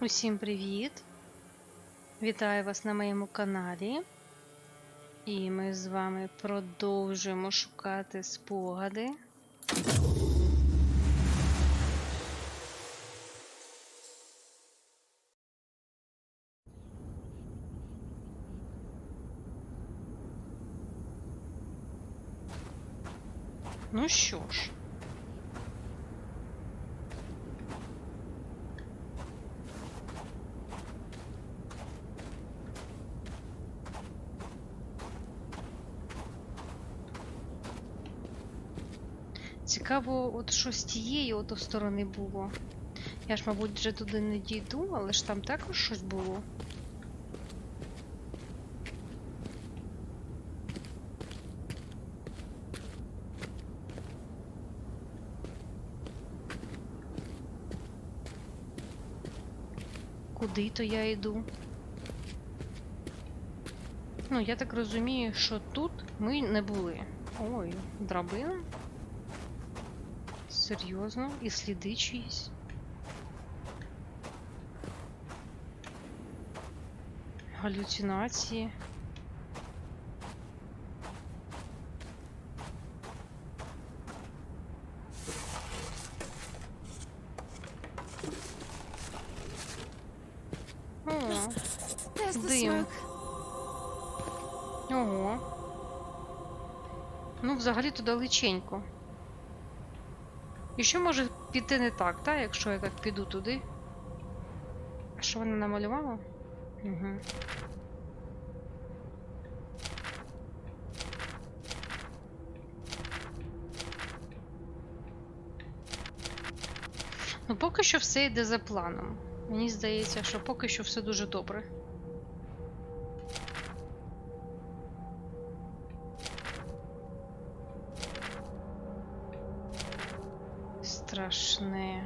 Усім привіт! Вітаю вас на моєму каналі. І ми з вами продовжуємо шукати спогади. Ну що ж, Цікаво, от що з тієї ото сторони було. Я ж, мабуть, вже туди не дійду, але ж там також щось було. Куди то я йду? Ну, я так розумію, що тут ми не були. Ой, драбина? Серйозно? І сліди чиїсь? Галюцинації. О, Дим. ого. Ну, взагалі-то далеченько. І що може піти не так, та, якщо я так піду туди? А що вона намалювала? Угу. Ну, поки що все йде за планом. Мені здається, що поки що все дуже добре. Страшне.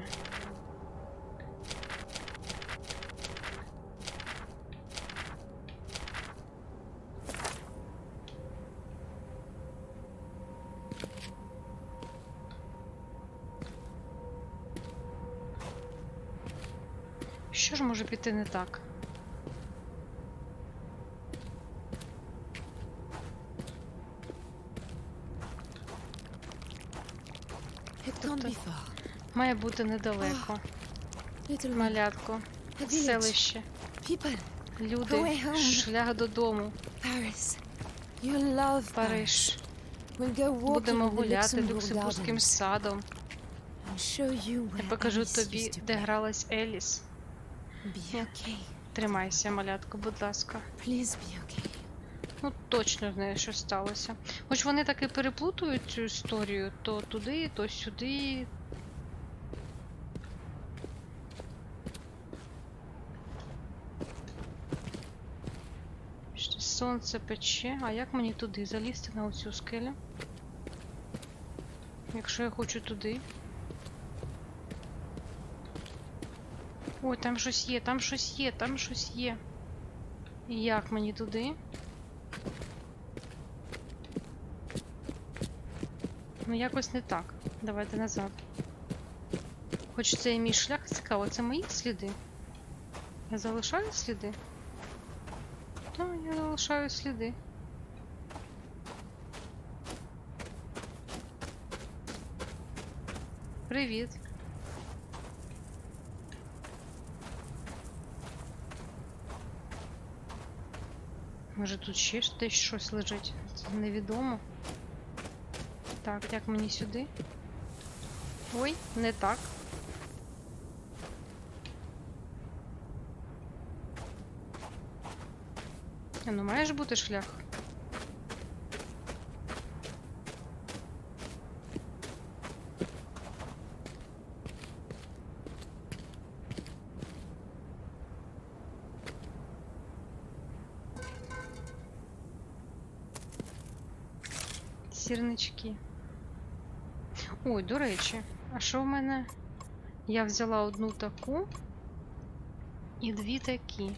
Що ж може піти не так? It. Має бути недалеко. Малятко, селище, люди, шлях додому. Париж. Будемо гуляти Люксембурзьким садом. Я покажу тобі, де гралась Еліс. Тримайся, малятко, будь ласка. Ну, точно знаю, що сталося. Хоч вони так і переплутують цю історію, то туди, то сюди. Ще Сонце пече, а як мені туди залізти на оцю скелю? Якщо я хочу туди. Ой, там щось є, там щось є, там щось є. І як мені туди? Ну, якось не так. Давайте назад. Хоч це і мій шлях цікаво, це мої сліди. Я залишаю сліди? Так, я залишаю сліди. Привіт. Може тут ще десь щось лежить? Це невідомо. Так, як мені сюди? Ой, не так. Ну, має ж бути шлях. Сірнички. Ой, до речі, а що в мене? Я взяла одну таку і дві такі.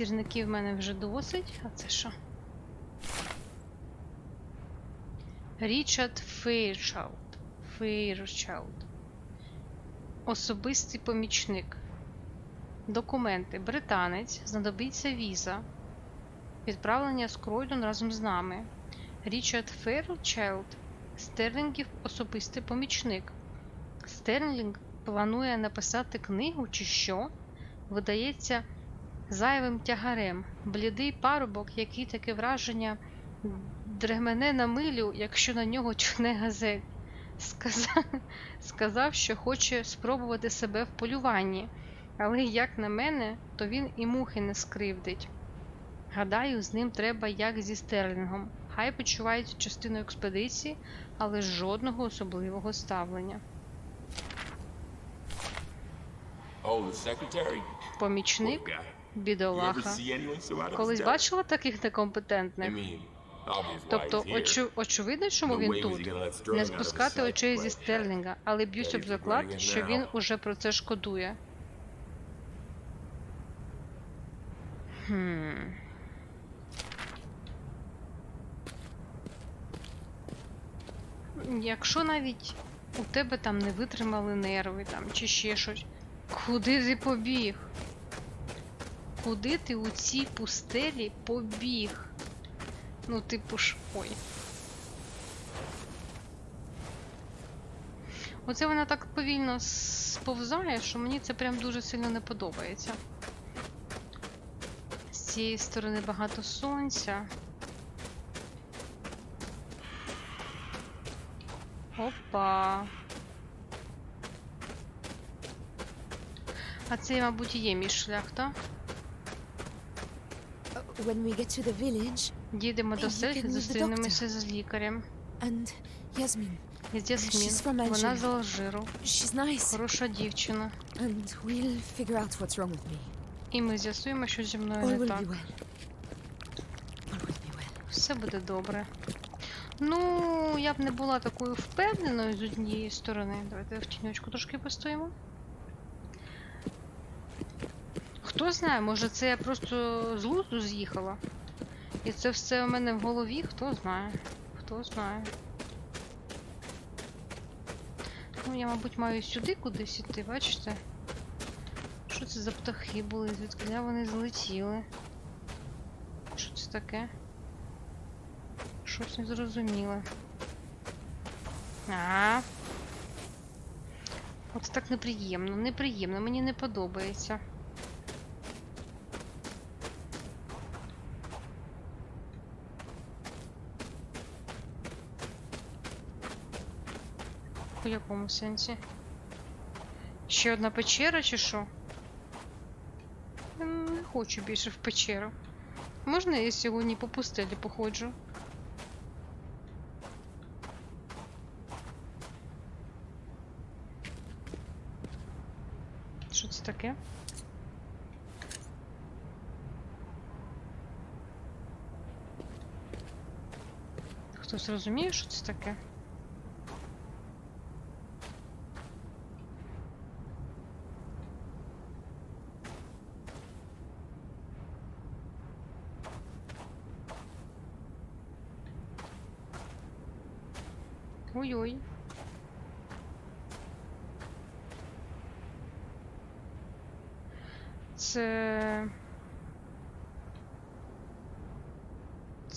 Сірників в мене вже досить. А це що? Річард Фейрчалд. Фейрчалд. Особистий помічник. Документи. Британець. Знадобиться віза. Відправлення з Кройдон разом з нами. Річард Фейрчалд. Стерлінгів особистий помічник. Стерлінг планує написати книгу чи що? Видається зайвим тягарем. Блідий парубок, який таке враження дремене на милю, якщо на нього чхне газель. Сказав, сказав, що хоче спробувати себе в полюванні, але, як на мене, то він і мухи не скривдить. Гадаю, з ним треба як зі стерлінгом. Хай почувається частиною експедиції, але жодного особливого ставлення. Oh. Помічник, Бідолаха. Колись бачила таких некомпетентних? Тобто, очу, очевидно, чому він тут. Не спускати очей зі Стерлінга, але б'юсь об заклад, що він уже про це шкодує. Хм. Якщо навіть у тебе там не витримали нерви там, чи ще щось, куди ти побіг? Куди ти у цій пустелі побіг? Ну, типу ж. Ой. Оце вона так повільно сповзає, що мені це прям дуже сильно не подобається. З цієї сторони багато сонця. Опа. А це, мабуть, є мій шлях, так? When we get to the village, Дійдемо до the зустрінемося з лікарем. and Yasmin, She's Ясмін. Вона з Алжиру. she's nice, Хороша дівчина. and we'll figure out what's wrong with me. І ми з'ясуємо, що зі мною не так. be well. All will be well. Все буде добре. Ну, я б не була такою впевненою з однієї сторони. Давайте в тіньочку трошки постоїмо. Хто знає, може це я просто з лузу з'їхала. І це все у мене в голові, хто знає. Хто знає. Ну, я, мабуть, маю сюди кудись іти, бачите? Що це за птахи були? Звідки вони злетіли? Що це таке? Щось не зрозуміле. А. От так неприємно, неприємно, мені не подобається. У якому сенсі? Ще одна печера чи що? Не хочу більше в печеру. Можна я сьогодні по пустелі походжу? Що це таке? Хтось розуміє, що це таке? Ой-ой. Це.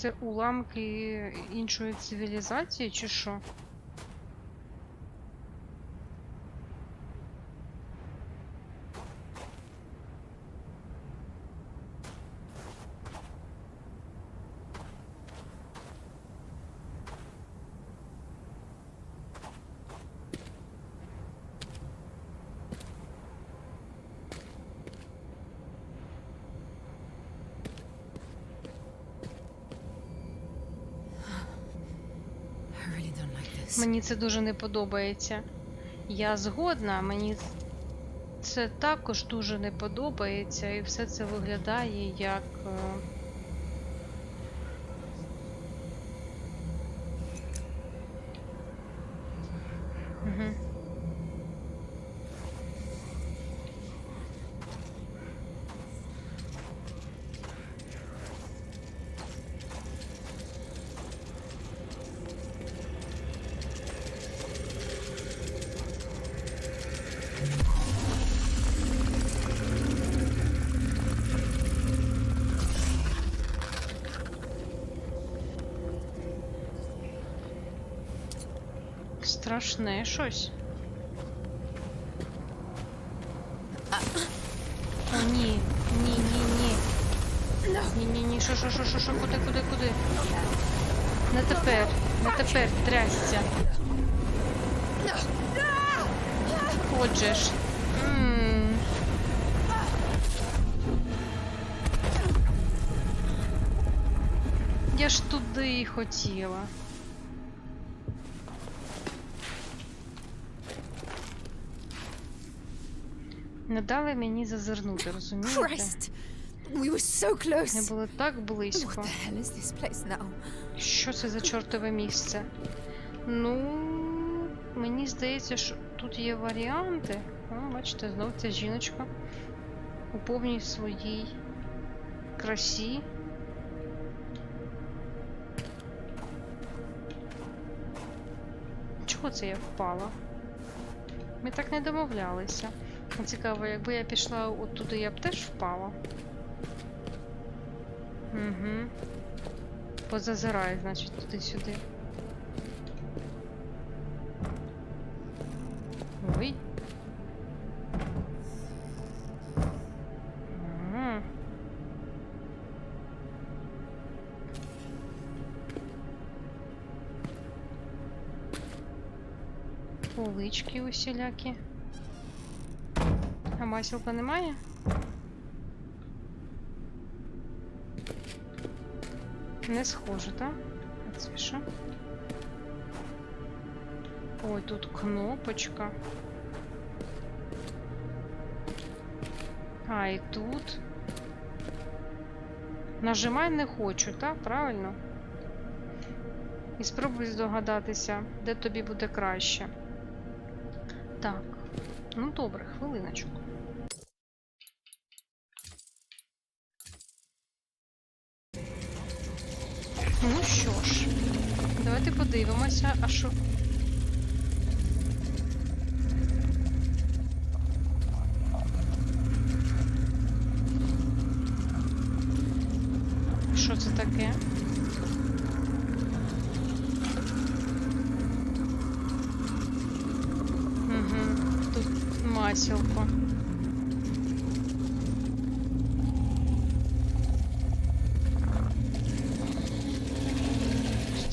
Це уламки іншої цивілізації, чи що? Мені це дуже не подобається. Я згодна, мені це також дуже не подобається, і все це виглядає як. Страшне щось. О, ні, ні, ні, ні. Ні, ні, ні, що, що, що, що, що, куди, куди, куди? Не тепер, не тепер, трясся. Отже ж. Я ж туди хотіла. Не дали мені зазирнути, розумієте? We were so Не було так близько. Що це за чортове місце? Ну, мені здається, що тут є варіанти. О, бачите, знов ця жіночка у повній своїй красі. Чого це я впала? Ми так не домовлялися. Цікаво, якби я пішла от туди, я б теж впала. Угу. Позазираю, значить, туди-сюди. Ой. М. Полички усілякі. Масілка немає? Не схоже, так? А це що? Ой, тут кнопочка. А, і тут. Нажимай не хочу, так? Правильно? І спробуй здогадатися, де тобі буде краще. Так. Ну добре, хвилиночку. Подивимося, а що. Що це таке? Угу, тут масілко.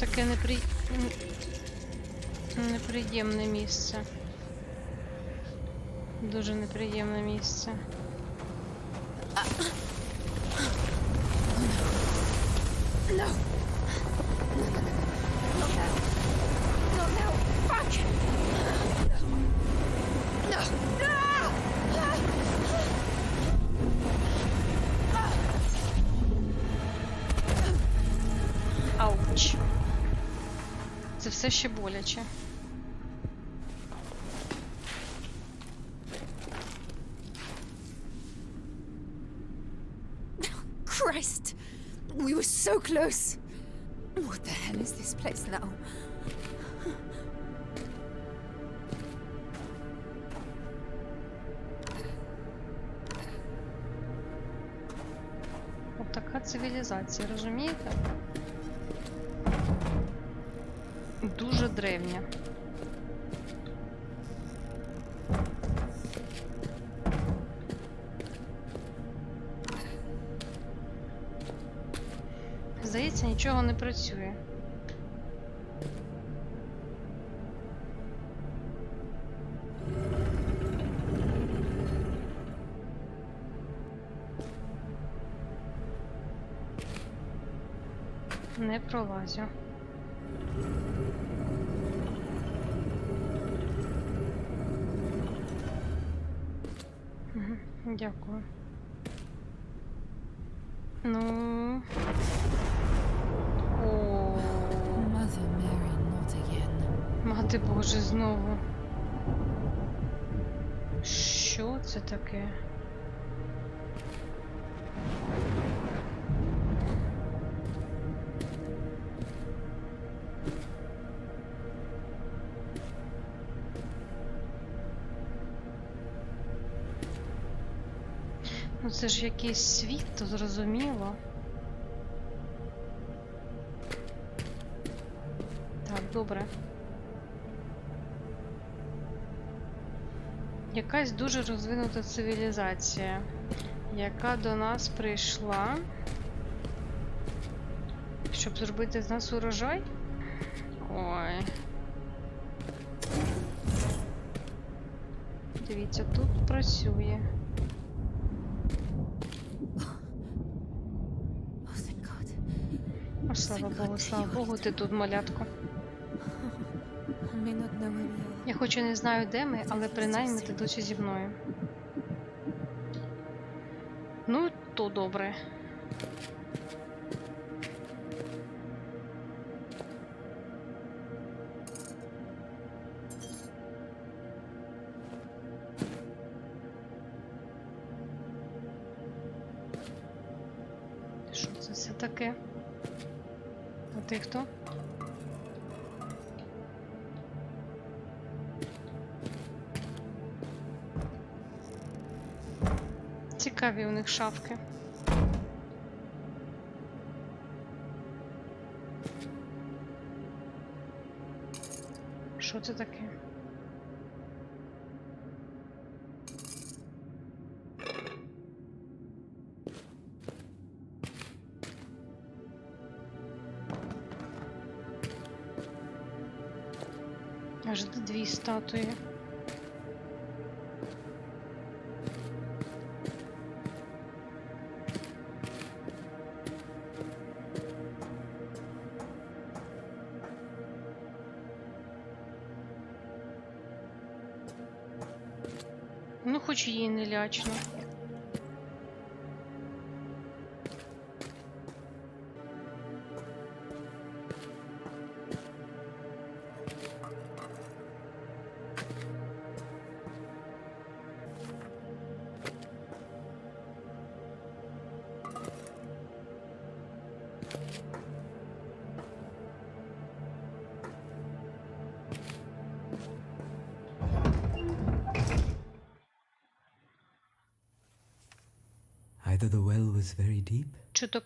Таке непри... н- неприємне місце. Дуже неприємне місце. No. Not now. Not now. Fuck! No. Ауч. Це все ще боляче. We were so close. What the hell is this place now? От така цивілізація, розумієте? Дуже древня. Нічого не працює. Не пролазю. Дякую. Ну. Again. мати Боже, знову. Що це таке? Ну це ж якийсь світ, то зрозуміло. Так, добре. Якась дуже розвинута цивілізація, яка до нас прийшла, щоб зробити з нас урожай. Ой. Дивіться, тут працює. Oh. О, слава Богу, слава Богу, ти тут, малятко. Хоч і не знаю, де ми, але принаймні ти досі зі мною. Ну, то добре. Що це все таке? А ти хто? Цікаві у них шафки. Що це таке? Аж дві статуї. Ну, хоч їй не лячно.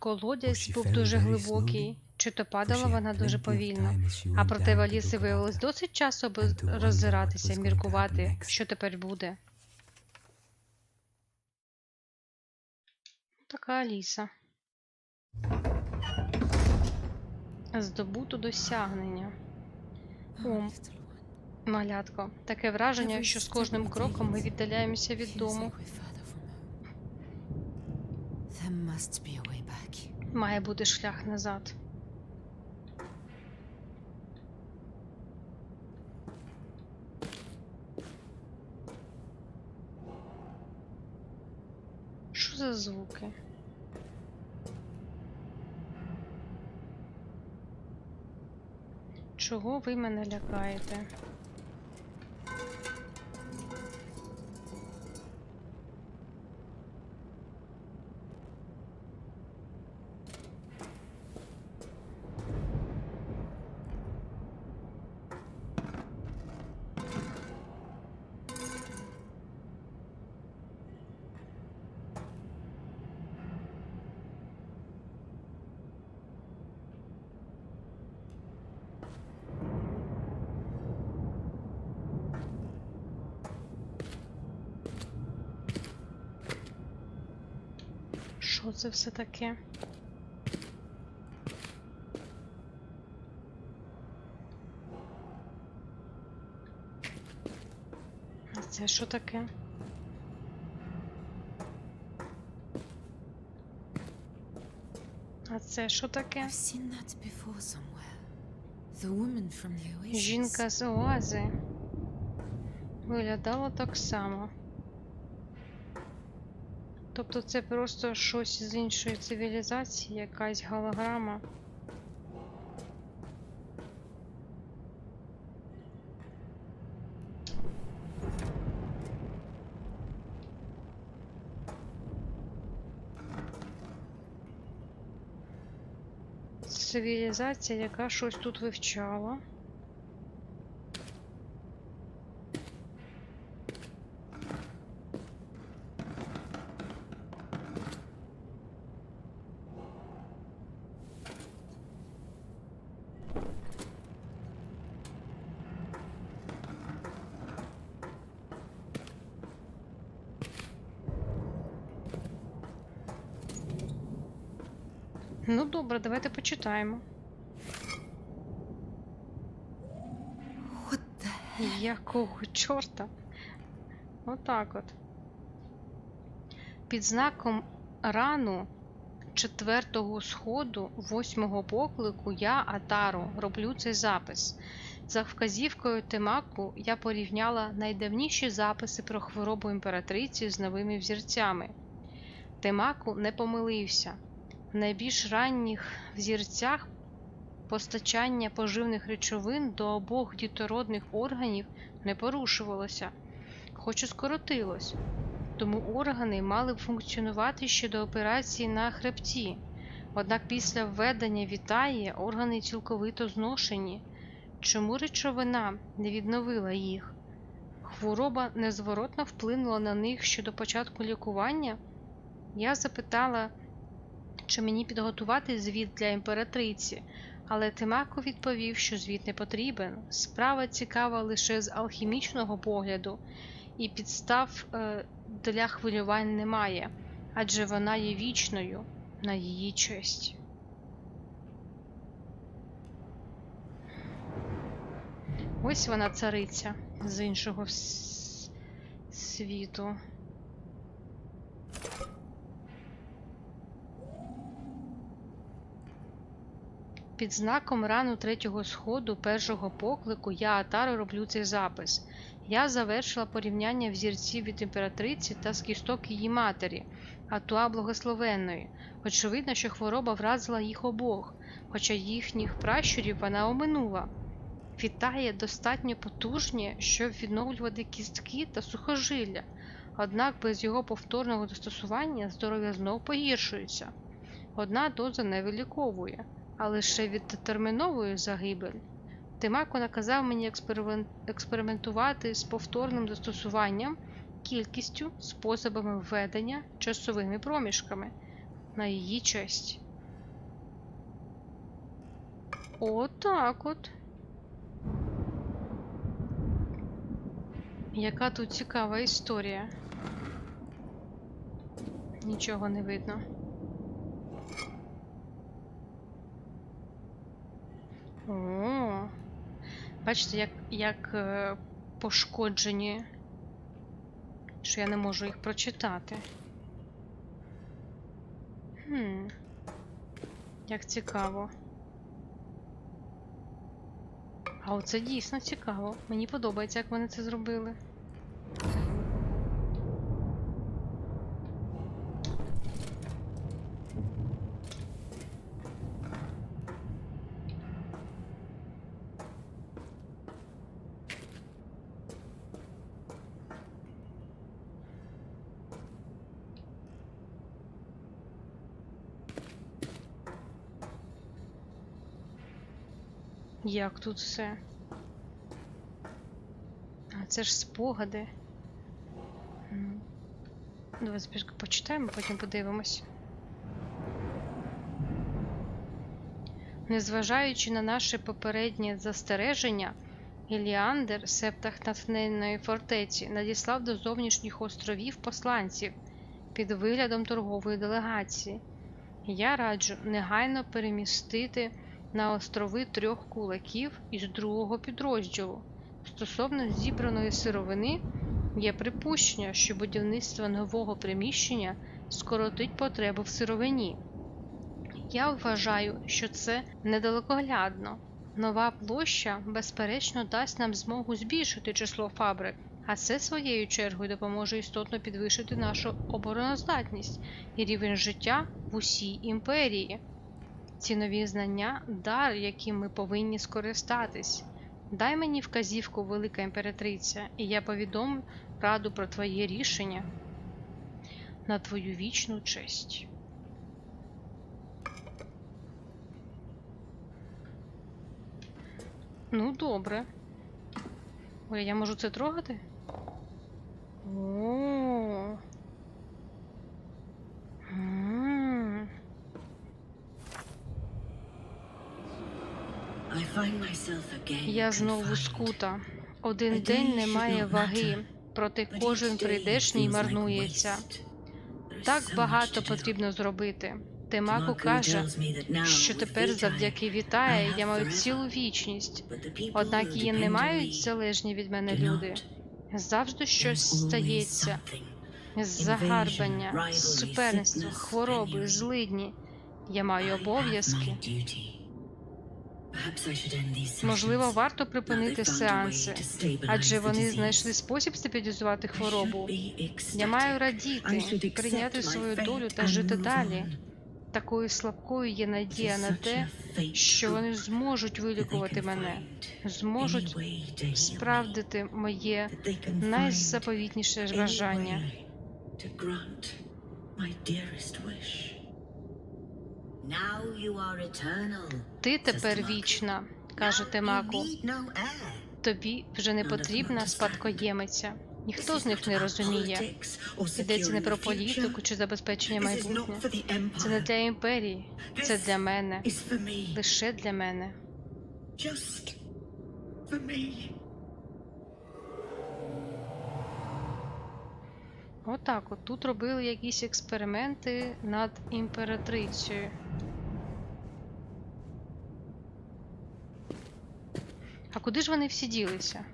Колодязь був дуже глибокий, чи то падала вона дуже повільно. А проте Валіси виявилось досить часу, аби роззиратися, міркувати, що тепер буде. Така Аліса. Здобуто досягнення. О, малятко, таке враження, що з кожним кроком ми віддаляємося від дому. like we're further from home. There. Має бути шлях назад. Що за звуки? Чого ви мене лякаєте? Що це все таке? А це що таке? А це що таке? Жінка з оази. Виглядало так само. Тобто це просто щось з іншої цивілізації, якась голограма. Цивілізація, яка щось тут вивчала. Ну добре, давайте почитаємо. Якого чорта? Отак от. Під знаком рану четвертого сходу восьмого поклику я, Атару, роблю цей запис. За вказівкою Темаку я порівняла найдавніші записи про хворобу імператриці з новими взірцями. Темаку не помилився. Найбільш ранніх взірцях постачання поживних речовин до обох дітородних органів не порушувалося, хоч і скоротилось, тому органи мали б функціонувати ще до операції на хребті. Однак після введення вітає органи цілковито зношені. Чому речовина не відновила їх? Хвороба незворотно вплинула на них ще до початку лікування? Я запитала, чи мені підготувати звіт для імператриці, але Тимако відповів, що звіт не потрібен. Справа цікава лише з алхімічного погляду, і підстав е, для хвилювань немає, адже вона є вічною на її честь. Ось вона цариця з іншого світу. Під знаком рану третього сходу першого поклику я Атару роблю цей запис. Я завершила порівняння взірців від імператриці та з кісток її матері, Атуа Благословенної. Очевидно, що хвороба вразила їх обох, хоча їхніх пращурів вона оминула. Вітає достатньо потужні, щоб відновлювати кістки та сухожилля, однак без його повторного застосування здоров'я знов погіршується. Одна доза не виліковує а лише відтерміновує загибель. Тимако наказав мені експериментувати з повторним застосуванням, кількістю, способами введення, часовими проміжками на її честь. Отак от. Яка тут цікава історія. Нічого не видно. О, бачите, як, як е, пошкоджені, що я не можу їх прочитати. Хм. Як цікаво. А оце дійсно цікаво. Мені подобається, як вони це зробили. Як тут все? А це ж спогади. Давай спочатку почитаємо, потім подивимось. Незважаючи на наше попереднє застереження, Еліандр, септах натхненної фортеці, надіслав до зовнішніх островів посланців під виглядом торгової делегації. Я раджу негайно перемістити на острови трьох кулаків із другого підрозділу. Стосовно зібраної сировини, є припущення, що будівництво нового приміщення скоротить потребу в сировині. Я вважаю, що це недалекоглядно. Нова площа, безперечно, дасть нам змогу збільшити число фабрик, а це своєю чергою допоможе істотно підвищити нашу обороноздатність і рівень життя в усій імперії. Ці нові знання дар, яким ми повинні скористатись. Дай мені вказівку, велика імператриця, і я повідомлю раду про твоє рішення на твою вічну честь. Ну, добре. Ой, я можу це трогати? О. Я знову скута. Один день не має ваги, проте кожен прийдешній марнується. Так багато потрібно зробити. Темаку каже, що тепер завдяки Вітає я маю цілу вічність. Однак її не мають залежні від мене люди. Завжди щось стається. Загарбання, суперництво, хвороби, злидні. Я маю обов'язки. Можливо, варто припинити сеанси, адже вони знайшли спосіб стабілізувати хворобу. Я маю радіти, прийняти свою долю та жити далі. Такою слабкою є надія на те, що вони зможуть вилікувати мене, зможуть справдити моє найзаповітніше бажання. Now you are eternal. Ти тепер вічна, каже heir. Тобі вже не потрібна спадкоємиця. Ніхто з них не розуміє. Йдеться не про політику чи забезпечення майбутнє. Це не для імперії, це для мене, лише для мене. Отак, от тут робили якісь експерименти над імператрицею. А куди ж вони всі ділися?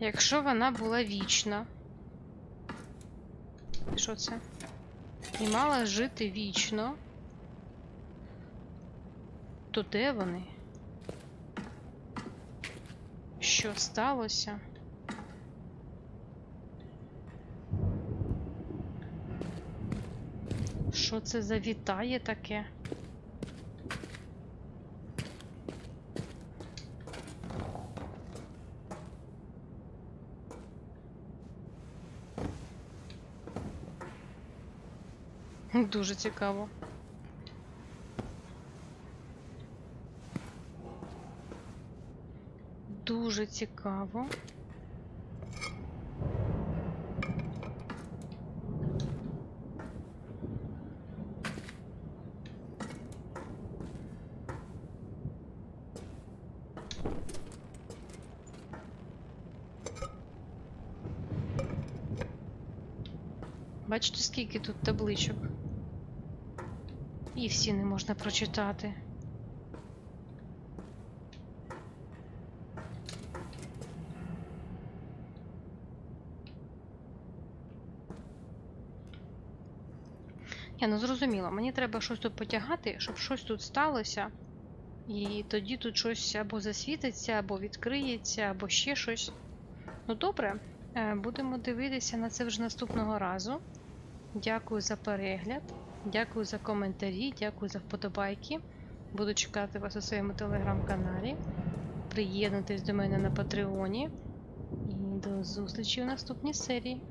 Якщо вона була вічна. Що це? І мала жити вічно. То де вони? Що сталося? Що це за вітає таке? Дуже цікаво. Дуже цікаво. Бачите, скільки тут табличок? І всі не можна прочитати. Я ну зрозуміло, мені треба щось тут потягати, щоб щось тут сталося. І тоді тут щось або засвітиться, або відкриється, або ще щось. Ну добре, е, будемо дивитися на це вже наступного разу. Дякую за перегляд, дякую за коментарі, дякую за вподобайки. Буду чекати вас у своєму телеграм-каналі. Приєднуйтесь до мене на Патреоні. І до зустрічі в наступній серії.